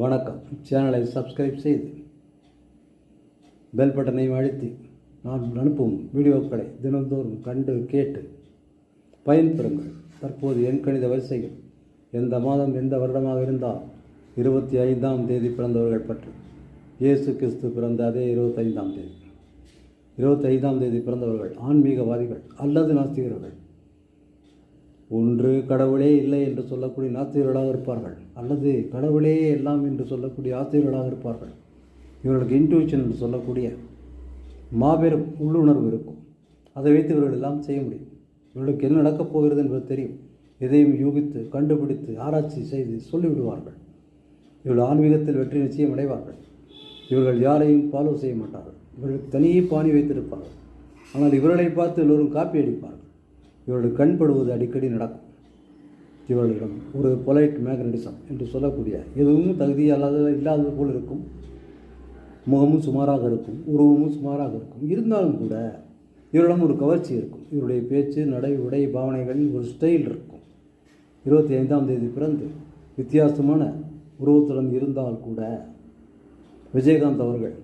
வணக்கம். சேனலை சப்ஸ்கிரைப் செய்து பெல் பட்டனையும் அழுத்தி நான் அனுப்பும் வீடியோக்களை தினந்தோறும் கண்டு கேட்டு பயன்பெறுங்கள். தற்போது என் கணித வரிசையில் எந்த மாதம் எந்த வருடமாக இருந்தால் இருபத்தி ஐந்தாம் தேதி பிறந்தவர்கள் பற்றி. இயேசு கிறிஸ்து பிறந்த அதே இருபத்தைந்தாம் தேதி. இருபத்தைந்தாம் தேதி பிறந்தவர்கள் ஆன்மீகவாதிகள் அல்லது நாஸ்திகர்கள். ஒன்று கடவுளே இல்லை என்று சொல்லக்கூடிய நாத்திகர்களாக இருப்பார்கள். அல்லது கடவுளே எல்லாம் என்று சொல்லக்கூடிய ஆசிரியர்களாக இருப்பார்கள். இவர்களுக்கு இன்ட்யூஷன் என்று சொல்லக்கூடிய மாபெரும் உள்ளுணர்வு இருக்கும். அதை வைத்து இவர்கள் எல்லாம் செய்ய முடியும். இவர்களுக்கு என்ன நடக்கப் போகிறது என்பது தெரியும். எதையும் யூகித்து கண்டுபிடித்து ஆராய்ச்சி செய்து சொல்லிவிடுவார்கள். இவர்கள் ஆன்மீகத்தில் வெற்றி நிச்சயம் அடைவார்கள். இவர்கள் யாரையும் ஃபாலோ செய்ய மாட்டார்கள். இவர்களுக்கு தனியே பாணி வைத்திருப்பார்கள். ஆனால் இவர்களை பார்த்து எல்லோரும் காப்பி அடிப்பார்கள். இவர்கள் கண்படுவது அடிக்கடி நடக்கும். இவர்களிடம் ஒரு பொலைட் மேக்னடிசம் என்று சொல்லக்கூடிய எதுவும் தகுதி அல்லாத இல்லாதது போல் இருக்கும். முகமும் சுமாராக இருக்கும் உருவமும் சுமாராக இருக்கும். இருந்தாலும் கூட இவரிடம் ஒரு கவர்ச்சி இருக்கும். இவருடைய பேச்சு நடை உடை பாவனைகளில் ஒரு ஸ்டைல் இருக்கும். இருபத்தி ஐந்தாம் தேதி பிறந்து வித்தியாசமான உருவத்துடன் இருந்தால் கூட விஜயகாந்த் அவர்கள்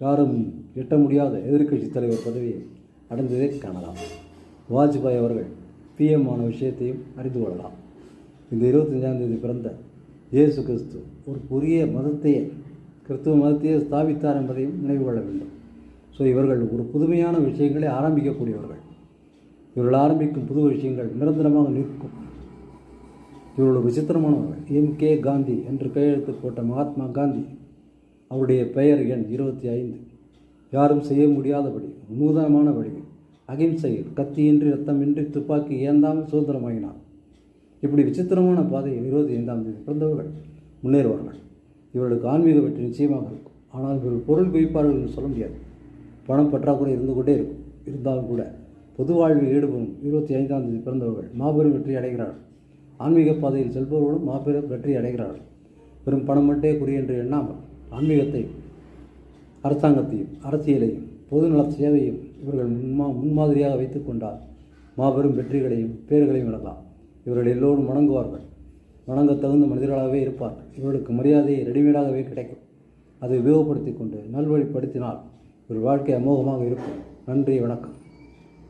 யாரும் எட்ட முடியாத எதிர்க்கட்சி தலைவர் பதவியை அடைந்ததை காணலாம். வாஜ்பாய் அவர்கள் பிஎம் ஆன விஷயத்தையும் அறிந்து கொள்ளலாம். இந்த இருபத்தஞ்சாம் தேதி பிறந்த இயேசு கிறிஸ்து ஒரு புதிய மதத்தையே கிறிஸ்துவ மதத்தையே ஸ்தாபித்தார் என்பதையும் நினைவு கொள்ள வேண்டும். ஸோ இவர்கள் ஒரு புதுமையான விஷயங்களை ஆரம்பிக்கக்கூடியவர்கள். இவர்கள் ஆரம்பிக்கும் புது விஷயங்கள் நிரந்தரமாக நிற்கும். இவர்கள் விசித்திரமானவர்கள். எம். கே. காந்தி என்று கையெழுத்து போட்ட மகாத்மா காந்தி அவருடைய பெயர் எண் இருபத்தி ஐந்து. யாரும் செய்ய முடியாதபடி நூதனமான வழியில் அகிம்சையில் கத்தியின்றி ரத்தமின்றி துப்பாக்கி ஏந்தாமல் சுதந்திரமாகினார் இப்படி விசித்திரமான பாதையில் இருபத்தி ஐந்தாம் தேதி பிறந்தவர்கள் முன்னேறுவார்கள். இவர்களுக்கு ஆன்மீக வெற்றி நிச்சயமாக இருக்கும். ஆனால் இவர்கள் பொருள் குவிப்பார்கள் என்று சொல்ல முடியாது. பணம் பற்றாக்குறை இருந்து கொண்டே இருக்கும். இருந்தாலும் கூட பொது வாழ்வில் ஈடுபடும் இருபத்தி ஐந்தாம் தேதி பிறந்தவர்கள் மாபெரும் வெற்றி அடைகிறார்கள். ஆன்மீக பாதையில் செல்பவர்களும் மாபெரும் வெற்றி அடைகிறார்கள். வெறும் பணம் மட்டுமே குறி என்று எண்ணாமல் ஆன்மீகத்தை அரசாங்கத்தையும் அரசியலையும் பொதுநல சேவையும் இவர்கள் முன்மா முன்மாதிரியாக வைத்து கொண்டால் மாபெரும் வெற்றிகளையும் பேர்களையும் இழக்கலாம் இவர்கள் எல்லோரும் வணங்குவார்கள். வணங்க தகுந்த மனிதர்களாகவே இருப்பார்கள். இவர்களுக்கு மரியாதை ரெடிமேடாகவே கிடைக்கும். அதை உபயோகப்படுத்தி கொண்டு நல்வழிப்படுத்தினால் ஒரு வாழ்க்கை அமோகமாக இருக்கும். நன்றி வணக்கம்.